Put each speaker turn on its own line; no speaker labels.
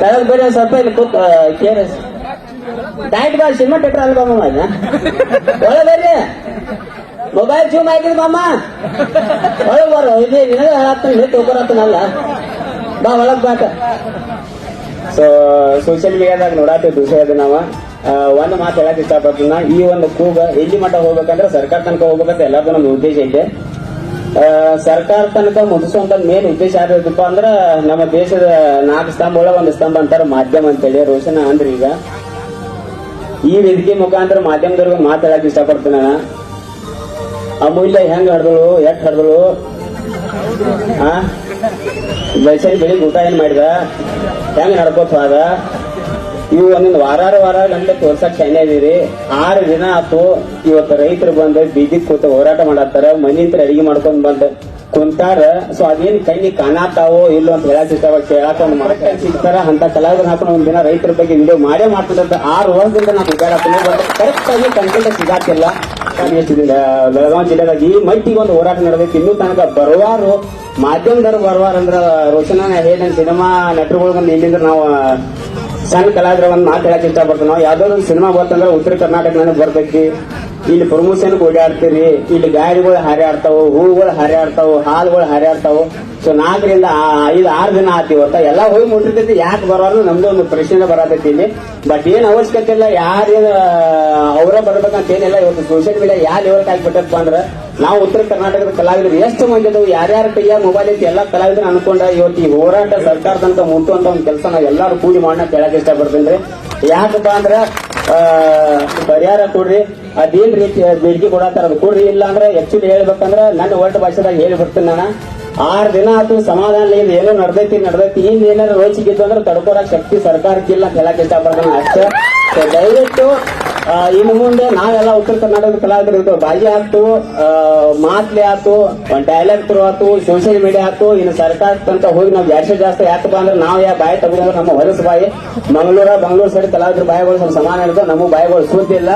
ತೆಳಗ್ ಬೇರೆ ಸ್ವಲ್ಪ ಇಲ್ಲಿ ಕೂತ್ ಕೇರ್ ಡೈಟ್ ಬಾರ್ ಸಿನಿಮಾ ಟೆಟ್ರ ಅಲ್ಲ ಬಾಮ ಒಳಗೆ ಬರ್ರಿ. ಮೊಬೈಲ್ ಜೂಮ್ ಆಗಿದ್ ಮಾಮ. ಒಳಗ್ ಬರೋ ಇದು ನಿನಗೆ ಹೋಗೋರತ್ತನಲ್ಲ ಬಾ, ಒಳಗ್ ಬಾಟ ಸೊ ಸೋಷಿಯಲ್ ಮೀಡಿಯಾದಾಗ ನೋಡಾತೀವಿ ದುಸೇದ ನಾವ. ಒಂದು ಮಾತು ಹೇಳಕ್ ಇಷ್ಟಪಡ್ತೀನಿ ಈ ಒಂದು ಕೂಗ ಎಲ್ಲಿ ಮಟ್ಟ ಹೋಗ್ಬೇಕಂದ್ರೆ ಸರ್ಕಾರ ತನಕ ಹೋಗ್ಬೇಕಂತ ಎಲ್ಲಾರ್ದು ನಮ್ದು ಉದ್ದೇಶ ಐತೆ ಸರ್ಕಾರ ತನಕ ಮುಗಿಸುವಂತ ಮೇನ್ ಉದ್ದೇಶ ಯಾವ್ದಪ್ಪ ಅಂದ್ರ ನಮ್ಮ ದೇಶದ ನಾಲ್ಕು ಸ್ತಂಭ ಒಳಗ ಒಂದು ಸ್ತಂಭ ಅಂತಾರ ಮಾಧ್ಯಮ ಅಂತೇಳಿ, ರೋಷನ ಅಂದ್ರೆ ಈಗ. ಈ ವೇದಿಕೆ ಮುಖಾಂತರ ಮಾಧ್ಯಮದವ್ರಿಗೆ ಮಾತಾಡಕ್ ಇಷ್ಟಪಡ್ತೇನೆ ಅಮೂಲ್ಯ ಹೆಂಗ್ ಹಡ್ದಳು ಎಟ್ ಹಡ್ದಳು? ಹಾ ಬೈಸರಿ ಬೆಳಿಗ್ಗೆ ಊಟ ಏನ್ ಮಾಡಿದ? ಹೆಂಗ್ ನಡ್ಕೋತ ಹೋದ? ಇವು ಒಂದೊಂದು ವಾರಾರ ವಾರ ಗಂಟೆ ತೋರ್ಸಕ್ ಶೈನ್ಯ ಇದೀರಿ. ಆರು ದಿನ ಆತು ಇವತ್ತು ರೈತರು ಬಂದು ಬೀದಿಗೆ ಕೂತ ಹೋರಾಟ ಮಾಡತ್ತಾರ ಮನಿಂತ್ರ ಅಡಿಗೆ ಮಾಡ್ಕೊಂಡ್ ಬಂದು ಕುಂತಾರ. ಸೊ ಅದೇನ್ ಕೈಗೆ ಕಾಣಾತಾವೋ ಇಲ್ಲೋ ಅಂತ ಹೇಳಕ್ ಇಷ್ಟ ಕೇಳಾಕ ಒಂದು ಮಾತು ಸಿಗ್ತಾರ. ಅಂತ ಕಲಾವಿದ್ರು ಹಾಕೊಂಡು ಒಂದ್ ದಿನ ರೈತರ ಬಗ್ಗೆ ವಿಡಿಯೋ ಮಾಡೇ ಮಾಡ್ತಿದ್ದ ಆರು ವರ್ಷದಿಂದ ನಾವು ಹುಡುಗಾಡತ್ತೀನಿ ಬಟ್ ಕರೆಕ್ಟ್ ಆಗಿ ಕಂಟೆಂಟ್ ಹೇಳ್ತಿದ್ದೀನಿ, ಬೆಳಗಾವಿ ಜಿಲ್ಲೆದಾಗ ಈ ಮಟ್ಟಿಗೆ ಒಂದು ಹೋರಾಟ ನಡೆದೈತಿ. ಇನ್ನೂ ತನಕ ಬರುವಾರು ಮಾಧ್ಯಮದವ್ರು ಬರುವಾರ ಅಂದ್ರ ರೋಷನ ಹೇಳ ಸಿನಿಮಾ ನಟರುಗಳು ಬಂದು ನಾವು ಸಣ್ಣ ಕಲಾವಿದ್ರ ಒಂದು ಮಾತು ಹೇಳಕ್ ಇಷ್ಟಪಡ್ತೀವಿ ನಾವು ಯಾವ್ದೋ ಒಂದು ಸಿನಿಮಾ ಬರ್ತಂದ್ರೆ ಉತ್ತರ ಕರ್ನಾಟಕ ನನಗೆ ಬರ್ತೈತಿ ಇಲ್ಲಿ ಪ್ರಮೋಷನ್ ಓಡಾಡ್ತೀರಿ. ಇಲ್ಲಿ ಗಾಡಿಗಳು ಹಾರಾಡ್ತಾವು ಹೂಗಳು ಹಾರಾಡ್ತಾವು, ಹಾಲುಗಳು ಹಾರಾಡ್ತಾವು. ಸೊ ನಾಲ್ಕರಿಂದ ಐದು, ಆರು ದಿನ ಆತಿ ಇವತ್ತ ಎಲ್ಲ ಹೋಗಿ ಮುಟ್ಟಿರ್ತೈತಿ ಯಾಕೆ ಬರೋರು ನಮ್ದು ಒಂದು ಪ್ರಶ್ನೆ ಬರತೈತಿ ಇಲ್ಲಿ. ಬಟ್ ಏನ್ ಅವಶ್ಯಕತೆ ಇಲ್ಲ ಯಾರೇನು ಅವರ ಬರ್ಬೇಕಂತ ಏನಿಲ್ಲ. ಇವತ್ತು ಸೋಷಿಯಲ್ ಮೀಡಿಯಾ ಯಾವ ಲೆವೆಲ್ ಆಗಿಬಿಟ್ಟಪ್ಪ ಅಂದ್ರ ನಾವು ಉತ್ತರ ಕರ್ನಾಟಕದ ಕಲಾವಿದರು. ಎಷ್ಟು ಮಂದಿ ಅದಾವು? ಯಾರ್ಯಾರ ಕೈಯ ಮೊಬೈಲ್ ಐತಿ? ಎಲ್ಲಾ ಕಲಾವಿದರು ಅನ್ಕೊಂಡ ಇವತ್ತು ಈ ಹೋರಾಟ ಸರ್ಕಾರ ತನಕ ಅಂತ ಒಂದು ಕೆಲಸ ನಾವು ಎಲ್ಲಾರು ಕೂಡಿ ಮಾಡೋಣ ಕೇಳಕ್ ಇಷ್ಟಪಡ್ತೀನಿ ಯಾಕಪ್ಪ ಅಂದ್ರ ಪರಿಹಾರ ಕೊಡ್ರಿ. ಅದೇನ್ ರೀತಿ ಬೇಡಿಕೆ ಕೊಡತ್ತಾರ ಅದು ಕೊಡ್ರಿ. ಇಲ್ಲ ಅಂದ್ರೆ ಆಕ್ಚುಲಿ ಹೇಳ್ಬೇಕಂದ್ರ ನನ್ನ ಒಟ್ಟ ಭಾಷೆದಾಗ ಹೇಳ್ಬಿಡ್ತೀನಿ ನಾನು. ಆರ್ ದಿನ ಆತು ಸಮಾಧಾನ ಇದು ಏನೋ ನಡ್ದೈತಿ ನಡ್ದೈತಿ. ಇನ್ ಏನಾರ ರೋಚಿಗಿತ್ತು ಅಂದ್ರೆ ತಡ್ಕೊಳಕ್ ಶಕ್ತಿ ಸರ್ಕಾರಕ್ಕಿಲ್ಲ ಅಂತ ಹೇಳಕ್ ಇಷ್ಟಪಡ್ತಾನೆ ಅಷ್ಟೇ. ದಯವಿಟ್ಟು ಇನ್ನು ಮುಂದೆ ನಾವೆಲ್ಲ ಉತ್ತರ ಕರ್ನಾಟಕದ ಕಲಾವಿದರು ಬಾಜಿ ಆಯ್ತು ಮಾತ್ಲೆ ಆಯ್ತು ಡೈಲಾಗ್ ತ್ರೂ ಆಯ್ತು ಸೋಷಿಯಲ್ ಮೀಡಿಯಾ ಆಯ್ತು, ಇನ್ನು ಸರ್ಕಾರ ತನಕ ಹೋಗಿ ನಾವು ಜಾಸ್ತಿ ಜಾಸ್ತಿ ಯಾಕಪ್ಪ ಅಂದ್ರೆ ನಾವು ಯಾವ ಬಾಯಿ ತಗೊಂಡ್ರೆ ನಮ್ಮ ಹೊಲಸು ಬಾಯಿ. ಮಂಗಳೂರ ಬೆಂಗಳೂರು ಸೈಡ್ ಕಲಾವಿದ್ರ ಬಾಯಿಗಳು ಸ್ವಲ್ಪ ಸಮಾನ ಇರ್ತದೆ ನಮ್ಮ ಬಾಯಿಗಳು ಸುದ್ದಿ ಇಲ್ಲ.